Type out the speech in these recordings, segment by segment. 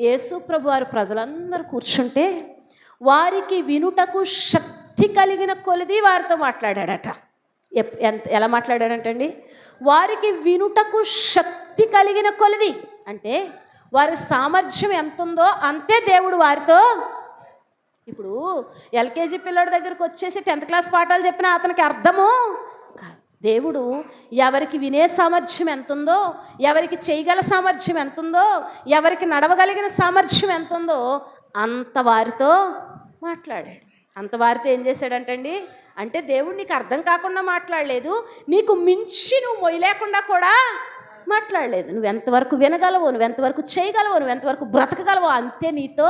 యేసుప్రభు వారు ప్రజలందరూ కూర్చుంటే వారికి వినుటకు శక్తి కలిగిన కొలిది వారితో మాట్లాడాడట. ఎప్- ఎంత ఎలా మాట్లాడాడంటండి? వారికి వినుటకు శక్తి కలిగిన కొలిది. అంటే వారి సామర్థ్యం ఎంత ఉందో అంతే దేవుడు వారితో ఇప్పుడు ఎల్కేజీ పిల్లడి దగ్గరకు వచ్చేసి టెన్త్ క్లాస్ పాఠాలు చెప్పిన అతనికి అర్థము కాదు. దేవుడు ఎవరికి వినే సామర్థ్యం ఎంత ఉందో ఎవరికి చేయగల సామర్థ్యం ఎంత ఉందో ఎవరికి నడవగలిగిన సామర్థ్యం ఎంత ఉందో అంత వారితో మాట్లాడాడు. అంత వారితో ఏం చేశాడంటండి? అంటే దేవుడు నీకు అర్థం కాకుండా మాట్లాడలేదు నీకు మించి నువ్వు మొయ్యలేకుండా కూడా మాట్లాడలేదు. నువ్వు ఎంతవరకు వినగలవో నువ్వు ఎంతవరకు చేయగలవో నువ్వు ఎంతవరకు బ్రతకగలవో అంతే నీతో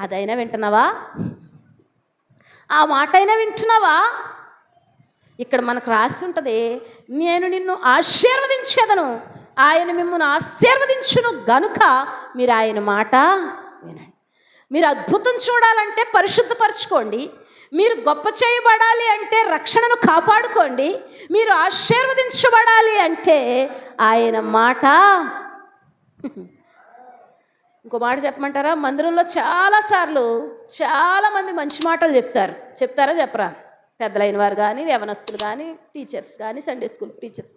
అదైనా వింటున్నావా? ఆ మాట అయినా వింటున్నావా? ఇక్కడ మనకు రాసి ఉంటుంది నేను నిన్ను ఆశీర్వదించేదను. ఆయన మిమ్మల్ని ఆశీర్వదించును గనుక మీరు ఆయన మాట వినండి. మీరు అద్భుతం చూడాలంటే పరిశుద్ధపరచుకోండి. మీరు గొప్ప చేయబడాలి అంటే రక్షణను కాపాడుకోండి. మీరు ఆశీర్వదించబడాలి అంటే ఆయన మాట. ఇంకో మాట చెప్పమంటారా? మందిరంలో చాలాసార్లు చాలామంది మంచి మాటలు చెప్తారు. చెప్తారా? చెప్పరా? పెద్దలైన వారు కానీ యవనస్తులు కానీ టీచర్స్ కానీ సండే స్కూల్ టీచర్స్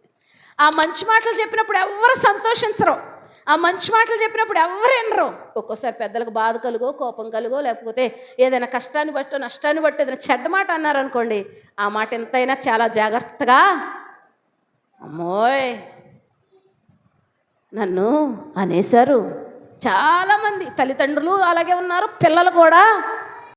ఆ మంచి మాటలు చెప్పినప్పుడు ఎవరు సంతోషించరు. ఆ మంచి మాటలు చెప్పినప్పుడు ఎవరు వినరు. ఒక్కోసారి పెద్దలకు బాధ కలుగో కోపం కలుగో లేకపోతే ఏదైనా కష్టాన్ని బట్టో నష్టాన్ని బట్టో ఏదైనా చెడ్డ మాట అన్నారనుకోండి ఆ మాట ఎంతైనా చాలా జాగ్రత్తగా అమ్మోయ్ నన్ను అనేశారు. చాలామంది తల్లిదండ్రులు అలాగే ఉన్నారు పిల్లలు కూడా